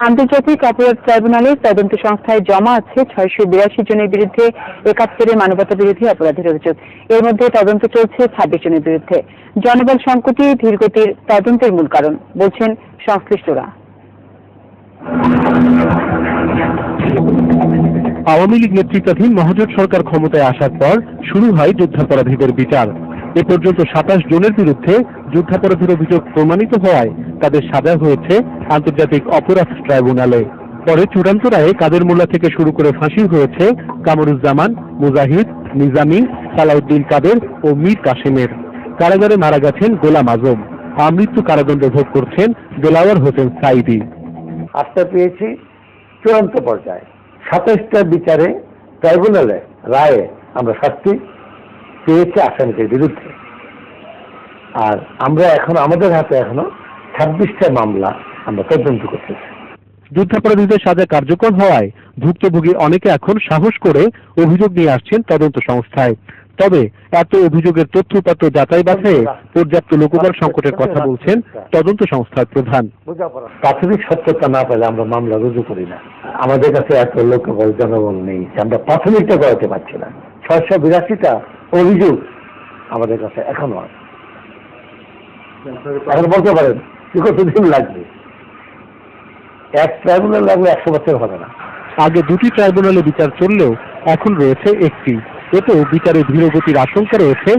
আন্তর্জাতিক অপরাধ ট্রাইব্যুনালের তদন্ত সংস্থায় জমা আছে ছয়শো বিরাশি জনের বিরুদ্ধে একাত্তরের মানবতা বিরোধী অপরাধের অভিযোগ। এর মধ্যে তদন্ত চলছে ছাব্বিশ জনের বিরুদ্ধে। জনবল সংকটই ধীরগতির তদন্তের মূল কারণ, বলছেন সংশ্লিষ্টরা। আওয়ামী লীগ নেতৃত্বাধীন মহাজোট সরকার ক্ষমতায় আসার পর শুরু হয় যুদ্ধাপরাধীদের বিচার। এ পর্যন্ত সাতাশ জনের বিরুদ্ধে যুদ্ধাপরাধীর অভিযোগ প্রমাণিত হওয়ায় তাদের সাজা হয়েছে আন্তর্জাতিক অপরাধ ট্রাইব্যুনালে। পরে চূড়ান্ত রায়ে কাদের মোল্লা থেকে শুরু করে ফাঁসি হয়েছে কামরুজ্জামান, মুজাহিদ, নিজামী, সালাউদ্দিন কাদের ও মীর কাসেমের। কারাগারে মারা গেছেন গোলাম আজম। আমৃত্যু কারাদণ্ড ভোগ করছেন দেলাওয়ার হোসেন সাইদি আস্থা পেয়েছি চূড়ান্ত পর্যায়ে। সাতাইশটা বিচারে ট্রাইব্যুনালে রায়ে আমরা শাস্তি পেয়েছি আসামিদের বিরুদ্ধে। আর আমরা এখন আমাদের হাতে এখনও ছাব্বিশটা মামলা আমরা তদন্ত করতেছি। যুদ্ধাপরাধীদের সাজা কার্যকর হওয়ায় ভুক্তভোগী অনেকে এখন সাহস করে অভিযোগ নিয়ে আসছেন তদন্ত সংস্থায়। তবে এত অভিযোগের তথ্যপত্র যাচাই বাছাইয়ে পর্যাপ্ত লোকবল সংকটের কথা বলছেন তদন্ত সংস্থার প্রধান। প্রাথমিক সত্যতা না পেলে আমরা মামলা রুজু করি না। আমাদের কাছে এত লোকবল জনবল নেই। আমরা প্রাথমিকটা করাতে পারছি না। ছয়শো বিরাশিটা অভিযোগ আমাদের কাছে এখনও আছে এখন বলতে পারেন কি কতদিন লাগবে? এক ট্রাইব্যুনাল লাগলে একশো বছর হবে না। আগে দুটি ট্রাইব্যুনালে বিচার চললেও এখন রয়েছে একটি। এতেও বিচারে ধীরগতির আশঙ্কা রয়েছে।